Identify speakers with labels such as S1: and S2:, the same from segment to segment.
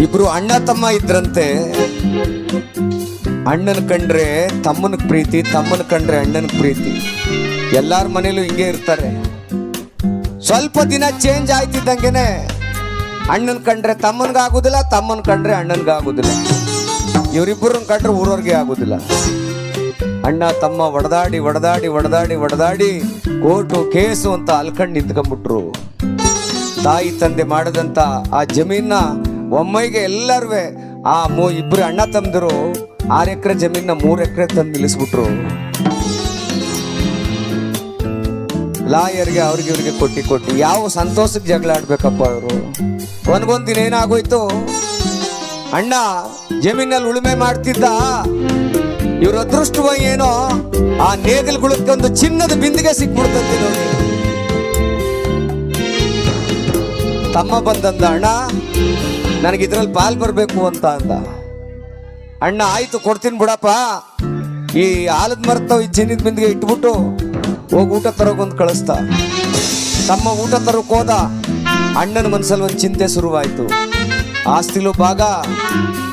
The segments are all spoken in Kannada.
S1: ಇಬ್ರು ಅಣ್ಣ ತಮ್ಮ ಇದ್ರಂತೆ. ಅಣ್ಣನ ಕಂಡ್ರೆ ತಮ್ಮನ ಪ್ರೀತಿ, ತಮ್ಮನ ಕಂಡ್ರೆ ಅಣ್ಣನ ಪ್ರೀತಿ. ಎಲ್ಲಾರ ಮನೇಲೂ ಹಿಂಗೆ ಇರ್ತಾರೆ. ಸ್ವಲ್ಪ ದಿನ ಚೇಂಜ್ ಆಯ್ತಿದ್ದಂಗೆನೆ ಅಣ್ಣನ ಕಂಡ್ರೆ ತಮ್ಮನ್ಗಾಗುದಿಲ್ಲ ತಮ್ಮನ ಕಂಡ್ರೆ ಅಣ್ಣನ್ಗಾಗುದಿಲ್ಲ ಇವರಿಬ್ಬರನ್ನ ಕಂಡ್ರೆ ಊರವ್ರಿಗೆ ಆಗುದಿಲ್ಲ. ಅಣ್ಣ, ತಮ್ಮ ಒಡದಾಡಿ ಒಡದಾಡಿ ಒಡದಾಡಿ ಒಡದಾಡಿ ಕೋರ್ಟು ಕೇಸು ಅಂತ ಅಲ್ಕಂಡು ನಿಂತ್ಕೊಂಡ್ಬಿಟ್ರು ತಾಯಿ ತಂದೆ ಮಾಡದಂತ ಆ ಜಮೀನ ಒಮ್ಮೆಗೆ ಎಲ್ಲರೂ ಆ ಮೂ ಇಬ್ರು ಅಣ್ಣ ತಂದರು ಆರು ಎಕರೆ ಜಮೀನ ಮೂರು ಎಕರೆ ತಂದು ನಿಲ್ಲಿಸ್ಬಿಟ್ರು. ಲಾಯರ್ಗೆ ಅವ್ರಿಗೆ ಇವ್ರಿಗೆ ಕೊಟ್ಟಿ ಕೊಟ್ಟಿ ಯಾವ ಸಂತೋಷಕ್ಕೆ ಜಗಳ ಆಡ್ಬೇಕಪ್ಪ ಅವರು ಒಂದ್ಗೊಂದ್ ದಿನ ಏನಾಗೋಯ್ತು? ಅಣ್ಣ ಜಮೀನಲ್ಲಿ ಉಳುಮೆ ಮಾಡ್ತಿದ್ದ. ಇವ್ರ ಅದೃಷ್ಟವ ಏನೋ? ಆ ನೇಗಲ್ಗುಳಕ್ಕೆ ಒಂದು ಚಿನ್ನದ ಬಿಂದಿಗೆ ಸಿಕ್ಬಿಡ್ತಂತೆ ತಮ್ಮ ಬಂದಂದ ಅಣ್ಣ. ನನಗೆ ಇದ್ರಲ್ಲಿ ಪಾಲ್ ಬರಬೇಕು ಅಂತ ಅಂದ. ಅಣ್ಣ, ಆಯ್ತು, ಕೊಡ್ತೀನಿ ಬಿಡಪ್ಪ. ಈ ಆಲದ ಮರ್ತಾವ ಈ ಚಿನ್ನದ ಬಿಂದಿಗೆ ಇಟ್ಬಿಟ್ಟು ಹೋಗಿ ಊಟ ತರೋಗೊಂದು ಕಳಿಸ್ತ. ತಮ್ಮ ಊಟ ತರೋಕೆ ಹೋದ. ಅಣ್ಣನ ಮನಸ್ಸಲ್ಲಿ ಒಂದು ಚಿಂತೆ ಶುರುವಾಯಿತು. ಆಸ್ತಿಲು ಭಾಗ,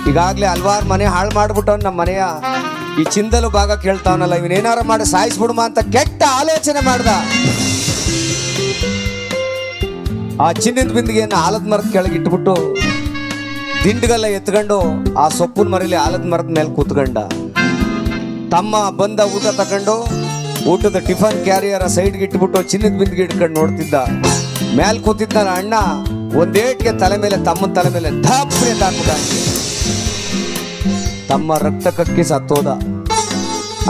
S1: ಈಗಾಗಲೇ ಹಲ್ವಾರು ಮನೆ ಹಾಳು ಮಾಡಿಬಿಟ್ಟವನು ನಮ್ಮ ಮನೆಯ. ಈ ಚಿಂದಲು ಭಾಗ ಕೇಳ್ತಾವನಲ್ಲ, ಇವನೇನಾರ ಮಾಡಿ ಸಾಯಿಸ್ಬಿಡುಮ ಅಂತ ಕೆಟ್ಟ ಆಲೋಚನೆ ಮಾಡ್ದ. ಆ ಚಿನ್ನದ ಬಿಂದಿಗೆಯನ್ನು ಆಲದ ಮರದ ಕೆಳಗೆ ಇಟ್ಬಿಟ್ಟು ದಿಂಡ್ಗೆಲ್ಲ ಎತ್ಕೊಂಡು ಆ ಸೊಪ್ಪಿನ ಮರಲಿ ಆಲದ ಮರದ ಮೇಲೆ ಕೂತ್ಕೊಂಡ. ತಮ್ಮ ಬಂದ ಊಟ ತಗೊಂಡು ಊಟದ ಟಿಫನ್ ಕ್ಯಾರಿಯರ್ ಸೈಡ್ಗೆ ಇಟ್ಬಿಟ್ಟು ಚಿನ್ನದ ಬಿಂದಿಗೆ ಇಟ್ಕೊಂಡು ನೋಡ್ತಿದ್ದ. ಮೇಲೆ ಕೂತಿದ್ದ ಅಣ್ಣ ಒಂದೇಟ್ಗೆ ತಲೆ ಮೇಲೆ, ತಮ್ಮನ ತಲೆ ಮೇಲೆ ಧಾಪ್ರೆ ಹಾಕ್ಬಿಟ್ಟ ತಮ್ಮ ರಕ್ತ ಕಕ್ಕಿ ಸತ್ತೋದ.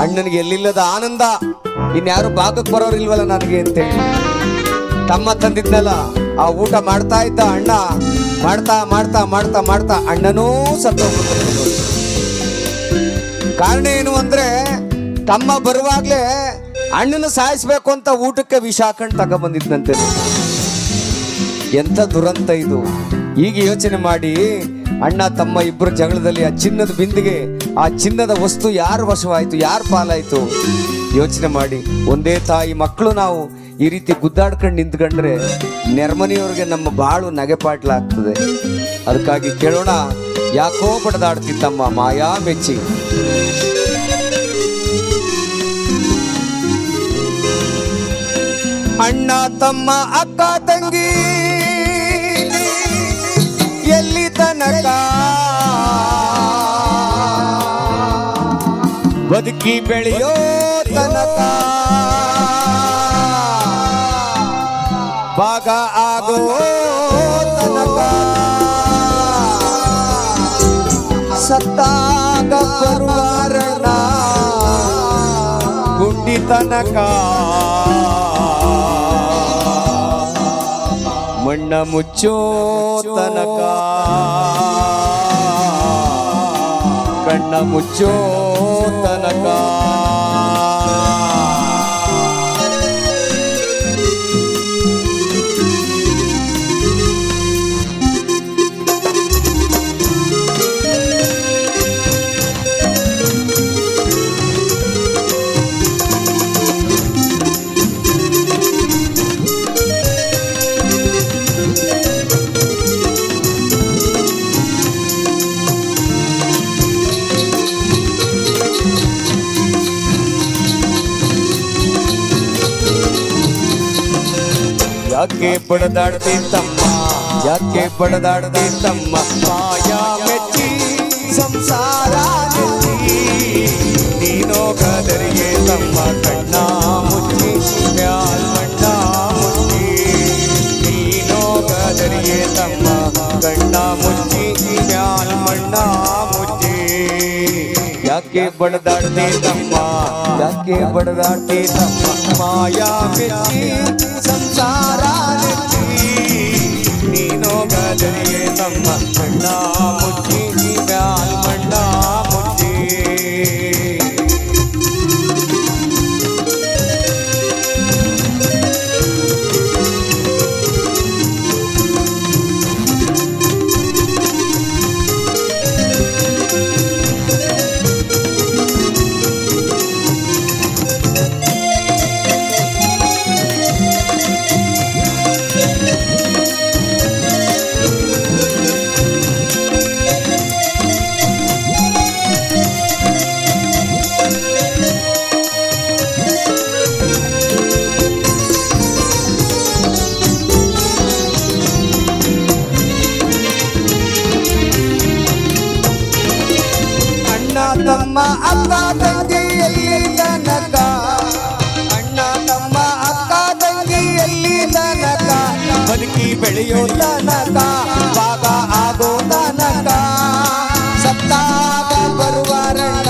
S1: ಅಣ್ಣನಿಗೆ ಎಲ್ಲಿಲ್ಲದ ಆನಂದ? ಇನ್ಯಾರು ಭಾಗಕ್ಕೆ ಬರೋರಿಲ್ವಲ್ಲ ನನಗೆ ಅಂತೇಳಿ ತಮ್ಮ ತಂದಿದ್ನಲ್ಲ, ಆ ಊಟ ಮಾಡ್ತಾ ಇದ್ದ ಅಣ್ಣ. ಮಾಡ್ತಾ ಮಾಡ್ತಾ ಮಾಡ್ತಾ ಮಾಡ್ತಾ ಅಣ್ಣನೂ ಸತ್ತೋಗ್ಬಿಟ್ಟು ಕಾರಣ ಏನು ಅಂದ್ರೆ ತಮ್ಮ ಬರುವಾಗಲೇ ಅಣ್ಣನ ಸಾಯಿಸ್ಬೇಕು ಅಂತ ಊಟಕ್ಕೆ ವಿಷ ಹಾಕೊಂಡು ತಗೊಬಂದಿದ್ನಂತೆ. ಎಂತ ದುರಂತ ಇದು. ಈಗ ಯೋಚನೆ ಮಾಡಿ ಅಣ್ಣ, ತಮ್ಮ ಇಬ್ಬರು ಜಗಳದಲ್ಲಿ ಆ ಚಿನ್ನದ ಬಿಂದಿಗೆ, ಆ ಚಿನ್ನದ ವಸ್ತು ಯಾರು ವಶವಾಯಿತು, ಯಾರು ಪಾಲಾಯಿತು? ಯೋಚನೆ ಮಾಡಿ. ಒಂದೇ ತಾಯಿ ಮಕ್ಕಳು ನಾವು ಈ ರೀತಿ ಗುದ್ದಾಡ್ಕೊಂಡು ನಿಂತ್ಕೊಂಡ್ರೆ ನೆರ್ಮನೆಯವ್ರಿಗೆ ನಮ್ಮ ಬಾಳು ನಗೆಪಾಟ್ಲಾಗ್ತದೆ. ಅದಕ್ಕಾಗಿ ಕೇಳೋಣ, ಯಾಕೋ ತಮ್ಮ ಮಾಯಾ ಮೆಚ್ಚಿ. ಅಣ್ಣ, ತಮ್ಮ ಅಕ್ಕ, ತಂಗಿ, ಎಲ್ಲಿ ತನಕ? ಬದುಕಿ ಬೆಳೆಯೋ ತನಕ. ಭಾಗ ಆಗೋ ತನಕ ಸತ್ತಾಗ ಬರುವಾರಣ ಗುಂಡಿ ತನಕ ಮಣ್ಣ ಮುಚ್ಚೋ ತನಕ ಕಣ್ಣ ಮುಚ್ಚೋ ತನಕ. ಯಾಕೆ ಬಡದಾಡದೆ ತಮ್ಮ ಯಾಕೆ ಬಡದಾಡದೆ ತಮ್ಮ ಮಾಯಾ ಮೆಚ್ಚಿ ಸಂಸಾರ ನೆಚ್ಚಿ ನೀನೋಗದರಿಗೆ ತಮ್ಮ ಕಣ್ಣ ಯಾಕೆ ಬಡದಾಡ್ದೆ ತಮ್ಮ ಯಾಕೆ ಬಡದಾಡ್ದೆ ತಮ್ಮ ಮಾಯಾ ಮೆಚ್ಚಿ ಸಂಸಾರ ನೆಚ್ಚಿ ನೀನೋಗದರಿಗೆ ತಮ್ಮ ಕಣ್ಣ ಮುಚ್ಚಿ ಅಕ್ಕ ತಂಗಿ ಎಲ್ಲಿ ತನಕ. ಅಣ್ಣ ತಮ್ಮ ಅಕ್ಕ ತಂಗಿಯಲ್ಲಿ ತನಕ. ಬದುಕಿ ಬೆಳೆಯೋ ತನಕ ಭಾಗ ಆಗೋ ತನಕ. ಸತ್ತಾಗ ಬರುವಾರಣ್ಣ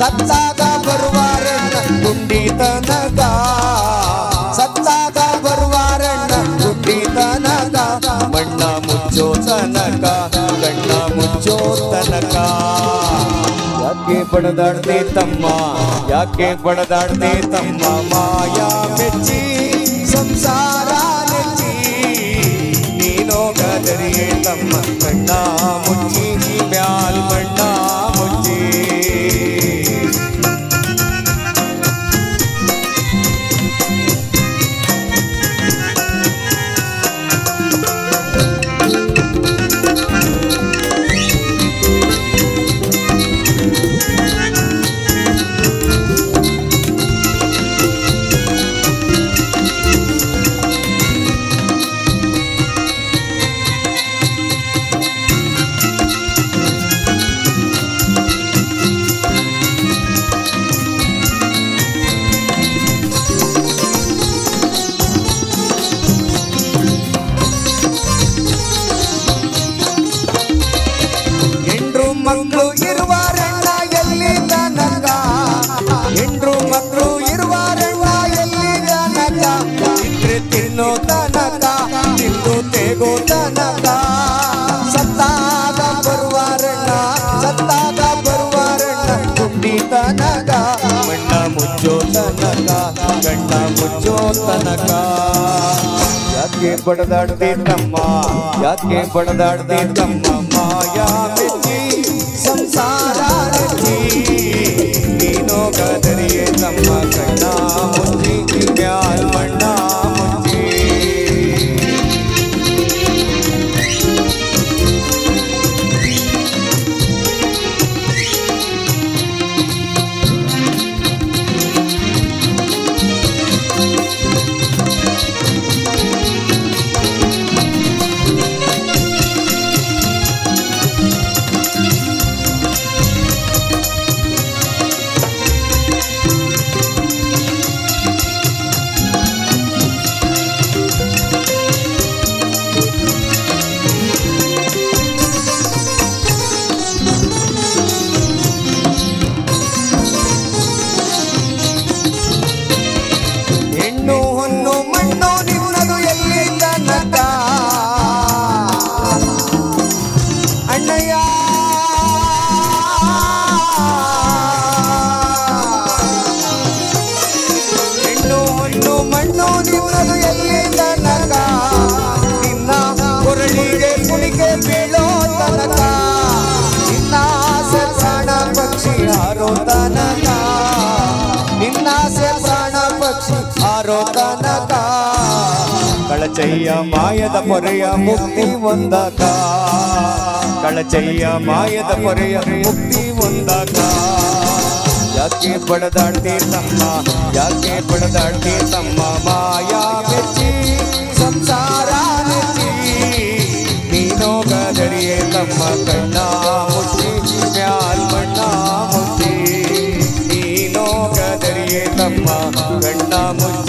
S1: ಸತ್ತಾಗ ಬರುವಾರಣ್ಣ ಗುಂಡಿ ತನಕ. ಸತ್ತಾಗ ಬರುವಾರಣ್ಣ ಗುಂಡಿ ತನಕ. ಮಣ್ಣ ಮುಚ್ಚೋ ತನಕ ಕಣ್ಣ ಮುಚ್ಚೋ ತನಕ. ಯಾಕೆ ಬಡದಾಡ್ದೆ ತಮ್ಮ? ಯಾಕೆ ಬಡದಾಡ್ದೆ ತಮ್ಮ? ಮಾಯಾ ಮೆಚ್ಚಿ ಸಂಸಾರ ನೆಚ್ಚಿ ನೀನೋಗದರಿಯೇ ತಮ್ಮ ಕಣ್ಣ. ಹೆಂಡ್ರು ಇರುವ ಇರುವಾರಣ್ಣ ಎಲ್ಲಿ ತನಕ ಹೆಂಡ್ರು ಮಕ್ಕಳು ಇರುವಾರಣ್ಣ ಎಲ್ಲಿ ತನಕ ಇದ್ರೆ ತಿನ್ನೋ ತನಕ, ತಿಂದು ತೇಗೋ ತನಕ. ಸತ್ತಾಗ ಬರುವಾರಣ್ಣ ಸತ್ತಾಗ ಬರುವಾರಣ್ಣ ಗುಂಡಿ ತನಕ, ಮಣ್ಣ ಮುಚ್ಚೋ ತನಕ, ಗಂಡ ಮುಚ್ಚೋ ತನಕ. ಯಾಕೆ ಬಡದಾಡ್ದೆ ತಮ್ಮ, ಯಾಕೆ ಬಡದಾಡ್ದೆ ತಮ್ಮ ಮಾಯಾ ಮೆಚ್ಚಿ ಕಳಚಯ್ಯ ಮಾಯದ ಪೊರೆಯ ಮುಕ್ತಿ ಒಂದಕ ಕಳಚಯ್ಯ ಮಾಯದ ಪೊರೆಯ ಮುಕ್ತಿ ಒಂದಕ ಯಾಕೆ ಬಡದಾಡ್ತಿ ತಮ್ಮ ಯಾಕೆ ಬಡದಾಡ್ತಿ ತಮ್ಮ ಮಾಯಾ ಮೆಚ್ಚಿ ಸಂಸಾರ ನೆಚ್ಚಿ ನೀನೋ ಗದರಿಯೇ ತಮ್ಮ ಕಣ್ಣ ಮುಚ್ಚಿ ಮ್ಯಾಲ್ ಮಣ್ಣ ಮುಚ್ಚಿ ನೀನೋ ಗದರಿಯೇ ತಮ್ಮ ಕಣ್ಣ ಮುಚ್ಚಿ